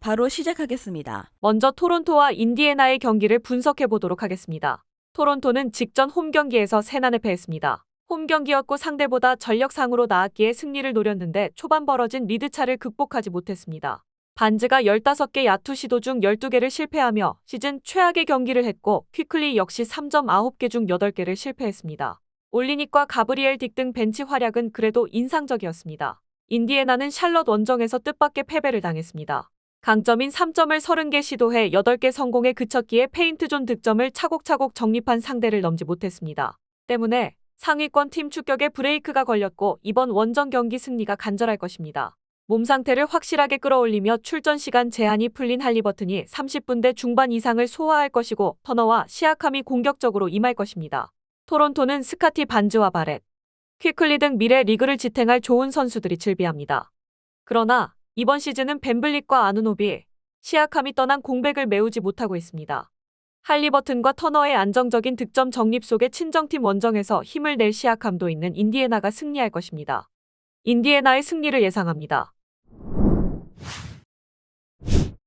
바로 시작하겠습니다. 먼저 토론토와 인디애나의 경기를 분석해 보도록 하겠습니다. 토론토는 직전 홈 경기에서 세난을 패했습니다. 홈 경기였고 상대보다 전력상으로 나았기에 승리를 노렸는데 초반 벌어진 리드차를 극복하지 못했습니다. 반즈가 15개 야투 시도 중 12개를 실패하며 시즌 최악의 경기를 했고 퀴클리 역시 3점 9개 중 8개를 실패했습니다. 올리닉과 가브리엘 딕 등 벤치 활약은 그래도 인상적이었습니다. 인디애나는 샬럿 원정에서 뜻밖의 패배를 당했습니다. 강점인 3점을 30개 시도해 8개 성공에 그쳤기에 페인트존 득점을 차곡차곡 정립한 상대를 넘지 못했습니다. 때문에 상위권 팀 축격에 브레이크가 걸렸고 이번 원정 경기 승리가 간절할 것입니다. 몸 상태를 확실하게 끌어올리며 출전 시간 제한이 풀린 할리버튼이 30분대 중반 이상을 소화할 것이고 터너와 시아캄이 공격적으로 임할 것입니다. 토론토는 스카티 반즈와 바렛, 퀴클리 등 미래 리그를 지탱할 좋은 선수들이 즐비합니다. 그러나 이번 시즌은 벤블릿과 아누노비, 시아캄이 떠난 공백을 메우지 못하고 있습니다. 할리버튼과 터너의 안정적인 득점 정립 속에 친정팀 원정에서 힘을 낼 시아캄도 있는 인디애나가 승리할 것입니다. 인디애나의 승리를 예상합니다.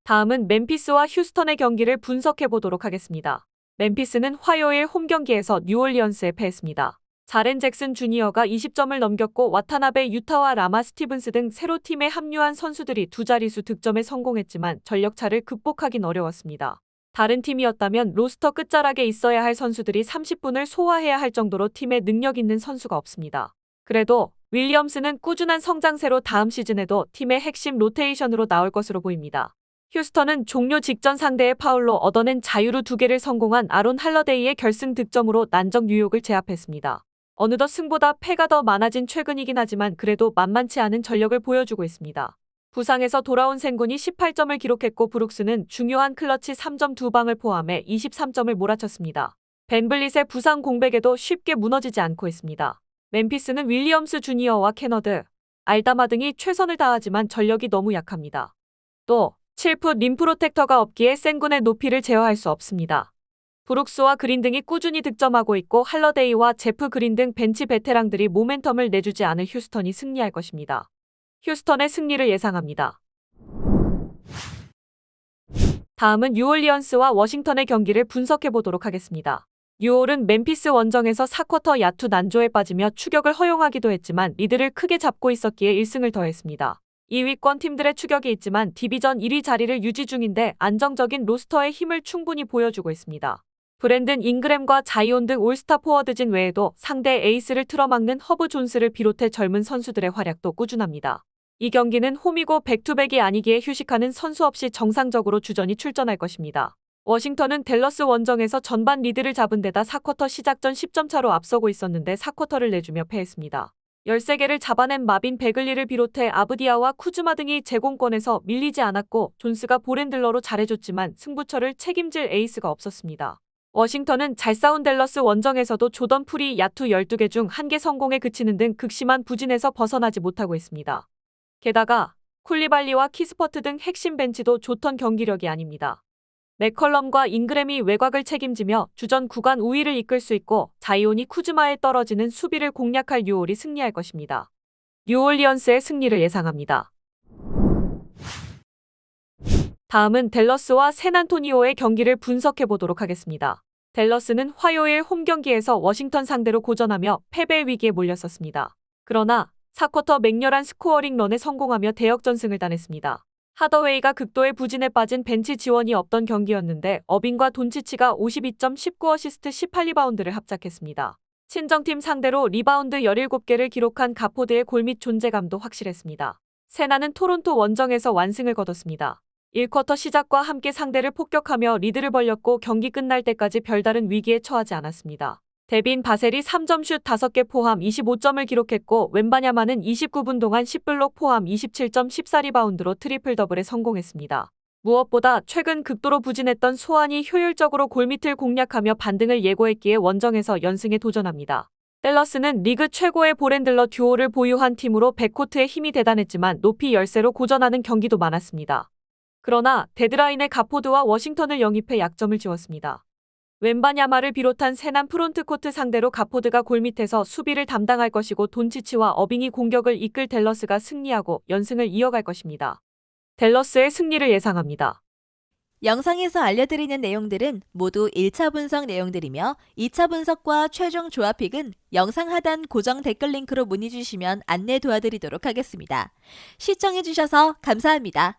다음은 멤피스와 휴스턴의 경기를 분석해 보도록 하겠습니다. 멤피스는 화요일 홈 경기에서 뉴올리언스에 패했습니다. 자렌 잭슨 주니어가 20점을 넘겼고 와타나베 유타와 라마 스티븐스 등 새로 팀에 합류한 선수들이 두 자릿수 득점에 성공했지만 전력차를 극복하긴 어려웠습니다. 다른 팀이었다면 로스터 끝자락에 있어야 할 선수들이 30분을 소화해야 할 정도로 팀에 능력 있는 선수가 없습니다. 그래도 윌리엄스는 꾸준한 성장세로 다음 시즌에도 팀의 핵심 로테이션으로 나올 것으로 보입니다. 휴스턴은 종료 직전 상대의 파울로 얻어낸 자유루 두 개를 성공한 아론 할러데이의 결승 득점으로 난적 뉴욕을 제압했습니다. 어느덧 승보다 패가 더 많아진 최근이긴 하지만 그래도 만만치 않은 전력을 보여주고 있습니다. 부상에서 돌아온 생군이 18점을 기록했고 브룩스는 중요한 클러치 3점 2방을 포함해 23점을 몰아쳤습니다. 벤블릿의 부상 공백에도 쉽게 무너지지 않고 있습니다. 멤피스는 윌리엄스 주니어와 캐너드, 알다마 등이 최선을 다하지만 전력이 너무 약합니다. 또 7풋 림 프로텍터가 없기에 센군의 높이를 제어할 수 없습니다. 브룩스와 그린 등이 꾸준히 득점하고 있고 할러데이와 제프 그린 등 벤치 베테랑들이 모멘텀을 내주지 않을 휴스턴이 승리할 것입니다. 휴스턴의 승리를 예상합니다. 다음은 뉴올리언스와 워싱턴의 경기를 분석해 보도록 하겠습니다. 뉴올은 멤피스 원정에서 4쿼터 야투 난조에 빠지며 추격을 허용하기도 했지만 리드를 크게 잡고 있었기에 1승을 더했습니다. 2위권 팀들의 추격이 있지만 디비전 1위 자리를 유지 중인데 안정적인 로스터의 힘을 충분히 보여주고 있습니다. 브랜든 잉그램과 자이온 등 올스타 포워드진 외에도 상대 에이스를 틀어막는 허브 존스를 비롯해 젊은 선수들의 활약도 꾸준합니다. 이 경기는 홈이고 백투백이 아니기에 휴식하는 선수 없이 정상적으로 주전이 출전할 것입니다. 워싱턴은 댈러스 원정에서 전반 리드를 잡은 데다 4쿼터 시작 전 10점 차로 앞서고 있었는데 4쿼터를 내주며 패했습니다. 13개를 잡아낸 마빈 베글리를 비롯해 아브디아와 쿠즈마 등이 제공권에서 밀리지 않았고 존스가 보렌들러로 잘해줬지만 승부처를 책임질 에이스가 없었습니다. 워싱턴은 잘 싸운 댈러스 원정에서도 조던 풀이 야투 12개 중 1개 성공에 그치는 등 극심한 부진에서 벗어나지 못하고 있습니다. 게다가 쿨리발리와 키스퍼트 등 핵심 벤치도 좋던 경기력이 아닙니다. 맥컬럼과 잉그램이 외곽을 책임지며 주전 구간 우위를 이끌 수 있고 자이온이 쿠즈마에 떨어지는 수비를 공략할 뉴올이 승리할 것입니다. 뉴올리언스의 승리를 예상합니다. 다음은 댈러스와 샌안토니오의 경기를 분석해 보도록 하겠습니다. 댈러스는 화요일 홈 경기에서 워싱턴 상대로 고전하며 패배 위기에 몰렸었습니다. 그러나 4쿼터 맹렬한 스코어링 런에 성공하며 대역전승을 따냈습니다. 하더웨이가 극도의 부진에 빠진 벤치 지원이 없던 경기였는데 어빈과 돈치치가 52점 19 어시스트 18리바운드를 합작했습니다. 친정팀 상대로 리바운드 17개를 기록한 가포드의 골밑 존재감도 확실했습니다. 세나는 토론토 원정에서 완승을 거뒀습니다. 1쿼터 시작과 함께 상대를 폭격하며 리드를 벌렸고 경기 끝날 때까지 별다른 위기에 처하지 않았습니다. 데빈 바셀이 3점 슛 5개 포함 25점을 기록했고 웬바냐마는 29분 동안 10블록 포함 27점 14리바운드로 트리플 더블에 성공했습니다. 무엇보다 최근 극도로 부진했던 소환이 효율적으로 골밑을 공략하며 반등을 예고했기에 원정에서 연승에 도전합니다. 댈러스는 리그 최고의 보렌들러 듀오를 보유한 팀으로 백코트의 힘이 대단했지만 높이 열세로 고전하는 경기도 많았습니다. 그러나 데드라인의 가포드와 워싱턴을 영입해 약점을 지웠습니다. 웬바냐마를 비롯한 세남 프론트코트 상대로 가포드가 골밑에서 수비를 담당할 것이고 돈치치와 어빙이 공격을 이끌 댈러스가 승리하고 연승을 이어갈 것입니다. 댈러스의 승리를 예상합니다. 영상에서 알려드리는 내용들은 모두 1차 분석 내용들이며 2차 분석과 최종 조합픽은 영상 하단 고정 댓글 링크로 문의 주시면 안내 도와드리도록 하겠습니다. 시청해주셔서 감사합니다.